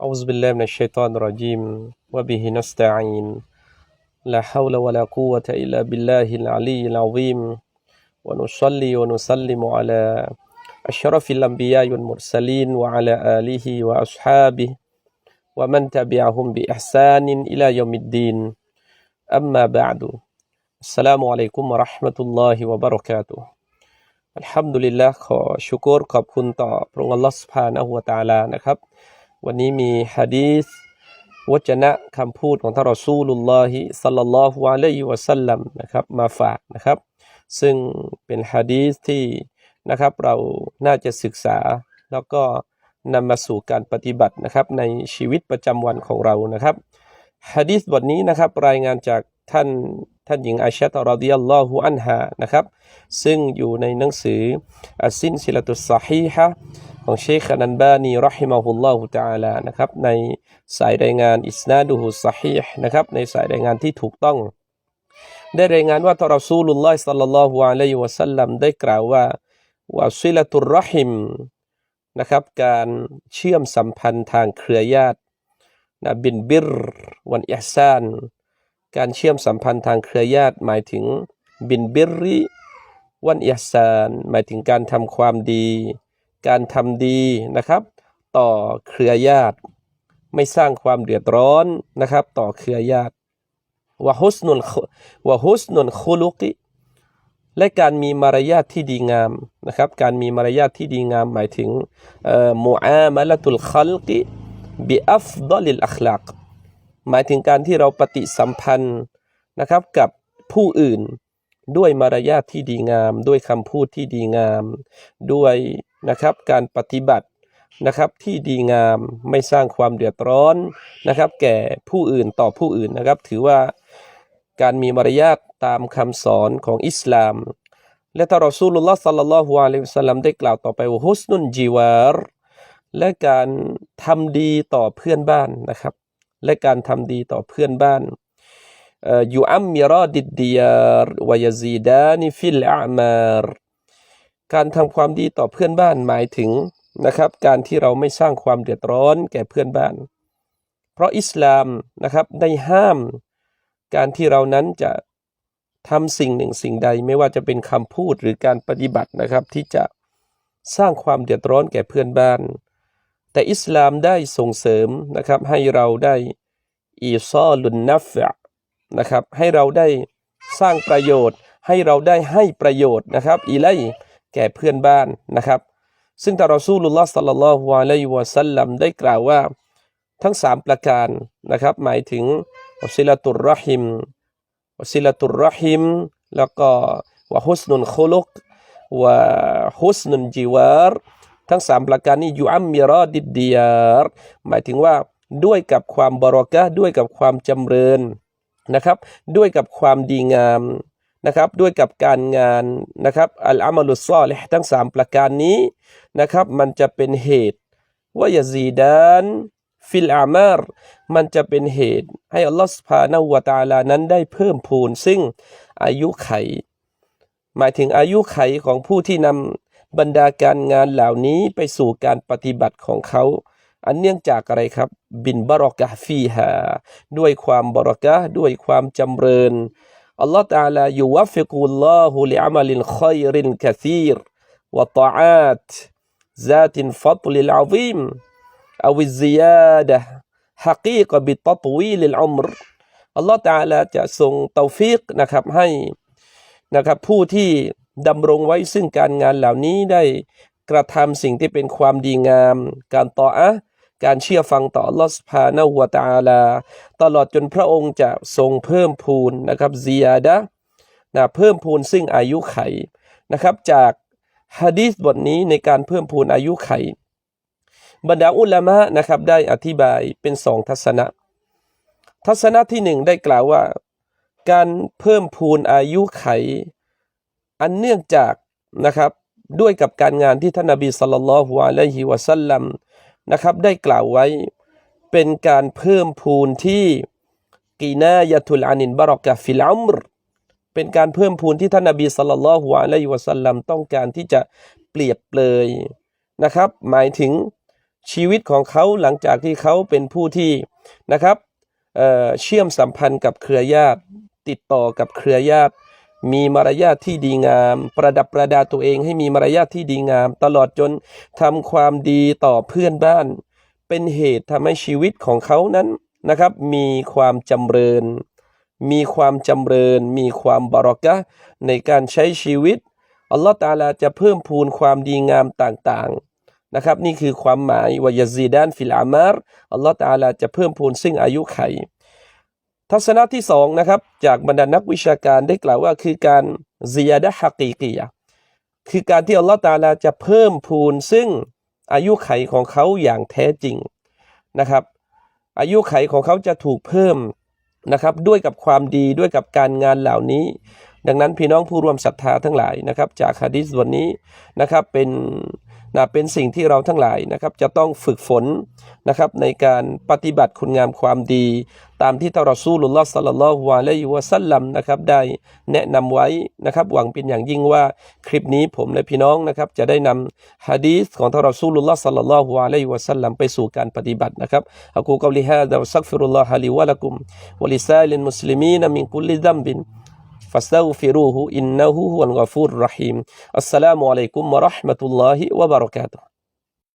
أعوذ بالله من الشيطان الرجيم وبه نستعين. لا حول ولا قوة إلا بالله العلي العظيم. ونصلي ونسلم على أشرف الأنبياء والمرسلين وعلى آله وأصحابه ومن تبعهم بإحسان إلى يوم الدين. أما بعد السلام عليكم ورحمة الله وبركاته. الحمد لله شكر قبل كنت الله سبحانه وتعالى نكب วันนี้มีฮะดีษวจนะคำพูดของท่านรอซูลุลลอฮิสัลลัลลอฮุอะลัยฮิวะสัลลัมนะครับมาฝากนะครับ ซึ่งเป็นฮะดีษที่นะครับเราน่าจะศึกษาแล้วก็นำมาสู่การปฏิบัตินะครับในชีวิตประจำวันของเรานะครับฮะดีษบทนี้นะครับรายงานจากท่านท่านหญิงอาชะตรอดิยัลลอฮุอันฮานะครับ ซึ่งอยู่ในหนังสืออัสซินซิลตุสซาฮีฮะ ของเชคนันบานีรอฮิมาฮุลลอฮุตาลานะครับในสายรายงานอิสนาดูฮุสซฮีนะครับในสายรายงานที่ถูกต้อง ได้รายงานว่าทรซูลุลลอฮิสัลลัลลอฮุอะลัยฮิวะสัลลัมได้กล่าวว่าวาซิลตุรรอฮิมนะครับการเชื่อมสัมพันธ์ทางเครือญาตินะบินบิรวันอิฮซาน การเชื่อมสัมพันธ์ทางเครือญาติหมายถึงบินบิรริวันอิฮซาน หมายถึงการทำความดี การทำดีนะครับ ต่อเครือญาติ ไม่สร้างความเดือดร้อนนะครับ ต่อเครือญาติวะฮุสนุนวะฮุสนุนคุลุกิและการมีมารยาทที่ดีงามนะครับ การมีมารยาทที่ดีงามหมายถึงมูอามาละตุลคัลกิบิอัฟดลิลอัคลักหมายถึงการที่เราปฏิสัมพันธ์นะครับกับผู้อื่น ด้วยมารยาทที่ดีงาม ด้วยคำพูดที่ดีงาม ด้วยนะครับการปฏิบัตินะครับที่ดีงามไม่สร้างความเดือดร้อนนะครับ แก่ผู้อื่นต่อผู้อื่นนะครับ ถือว่าการมีมารยาทตามคำสอนของอิสลาม และท่านรอซูลุลลอฮ์สัลลัลลอฮุอะลัยฮิวสัลลัมได้กล่าวต่อไปว่าฮุสนุนจีวารและการทำดีต่อเพื่อนบ้านนะครับ และการทำดีต่อเพื่อนบ้าน ยูอัมมิรอดิดดียารวายซีดานิฟิลอามาร์การทำความดีต่อเพื่อนบ้านหมายถึงนะครับ การที่เราไม่สร้างความเดือดร้อนแก่เพื่อนบ้าน เพราะอิสลามนะครับได้ห้าม การที่เรานั้นจะทำสิ่งหนึ่งสิ่งใดไม่ว่าจะเป็นคำพูดหรือการปฏิบัตินะครับ ที่จะสร้างความเดือดร้อนแก่เพื่อนบ้าน แต่อิสลามได้ส่งเสริมนะครับให้เราได้อีซอลุนนัฟะ นะครับ ให้เราได้สร้างประโยชน์ ให้เราได้ให้ประโยชน์นะครับอีไลแก่เพื่อนบ้านนะครับ ซึ่งตารอซูลุลลอฮ์สัลลัลลอฮุอะลัยฮิวะสัลลัมได้กล่าวว่าทั้งสามประการนะครับ หมายถึงวซิลตุรรหิมวซิลตุรรหิม แล้วก็วะฮุสนุนโคลุกวะฮุสนุนจิวาร์ทั้งสามประการนี้ยูอัมมิรอดิดดียารหมายถึงว่าด้วยกับความบรอกะด้วยกับความจำเริญ นะครับ ด้วยกับความดีงามนะครับ ด้วยกับการงานนะครับอัลอามัลุซอลิฮทั้งสามประการนี้นะครับ มันจะเป็นเหตุว่ายาซีดานฟิลอามารมันจะเป็นเหตุ ให้อัลลอฮฺสุภาณวตาลานั้นได้เพิ่มพูนซึ่งอายุไข หมายถึงอายุไขของผู้ที่นำบรรดาการงานเหล่านี้ไปสู่การปฏิบัติของเขา อันเนื่องจากอะไรครับ บินบรอกะฟีฮาด้วยความบรอกะด้วยความจำเริญอัลลอฮฺตาลายุวัฟิกุลลอฮุลิอามัลินคอยรินกะซีรวะตาอัตซาตินฟัตลิลอาซิมอาวิซียาดะฮักีกบิตตวีลิลอัมรอัลลอฮฺตาลาจะทรงเตาฟิกนะครับให้นะครับผู้ที่ดำรงไว้ซึ่งการงานเหล่านี้ได้กระทำสิ่งที่เป็นความดีงาม การต่ออะ การเชื่อฟังต่อลอสุภาณหัวตาลา ตลอดจนพระองค์จะทรงเพิ่มพูนนะครับซียาดะนะเพิ่มพูนซึ่งอายุไขนะครับ จากฮะดีษบทนี้ในการเพิ่มพูนอายุไข บรรดาอุลามะนะครับได้อธิบายเป็นสองทัศนะ ทัศนะที่หนึ่งได้กล่าวว่า การเพิ่มพูนอายุไข อันเนื่องจากนะครับด้วยกับการงานที่ท่านนบีสัลลัลลอฮุอะลัยฮิวะสัลลัม นะครับ ได้กล่าวไว้เป็นการเพิ่มพูนที่กีนายะตุลอานินบารอกะฟิลอัมรเป็นการเพิ่มพูนที่ท่านนบีสัลลัลลอฮุอะลัยฮิวะสัลลัมต้องการที่จะเปรียบเปรยนะครับ หมายถึงชีวิตของเขาหลังจากที่เขาเป็นผู้ที่นะครับเเชื่อมสัมพันธ์กับเครือญาติ ติดต่อกับเครือญาติ มีมารยาทที่ดีงาม ประดับประดาตัวเองให้มีมารยาทที่ดีงาม ตลอดจนทำความดีต่อเพื่อนบ้าน เป็นเหตุทำให้ชีวิตของเขานั้นนะครับ มีความจำเริญ มีความจำเริญ มีความบารอกะในการใช้ชีวิตอัลลอฮฺตาลาจะเพิ่มพูนความดีงามต่างๆนะครับ นี่คือความหมายวายซีดานฟิลอามารอัลลอฮฺตาลาจะเพิ่มพูนซึ่งอายุไข ทัศนะที่สองนะครับจากบรรดานักวิชาการได้กล่าวว่าคือการซียดะฮักีกียะคือการที่อัลลอฮฺตาลาจะเพิ่มพูนซึ่งอายุไขของเขาอย่างแท้จริงนะครับ อายุไขของเขาจะถูกเพิ่มนะครับด้วยกับความดีด้วยกับการงานเหล่านี้ ดังนั้นพี่น้องผู้ร่วมศรัทธาทั้งหลายนะครับ จากฮะดิษวันนี้นะครับเป็นนะเป็นสิ่งที่เราทั้งหลายนะครับจะต้องฝึกฝนนะครับในการปฏิบัติคุณงามความดี ตามที่ตารอซูลุลลอฮ์สัลลัลลอฮุอะลัยฮิวะสัลลัมนะครับได้แนะนำไว้นะครับหวังเป็นอย่างยิ่งว่าคลิปนี้ผมและพี่น้องนะครับจะได้นำฮะดีษของทารอซูลุลลอฮ์สัลลัลลอฮุอะลัยฮิวะสัลลัมไปสู่การปฏิบัตินะครับอะกูกอลิฮาดะวะซักฟิรุลลอฮะลิวะละกุมวะลิซาลิลมุสลิมีนมินกุลลิซัมบิน فاستغفروه إنه هو الغفور الرحيم. السلام عليكم ورحمة الله وبركاته.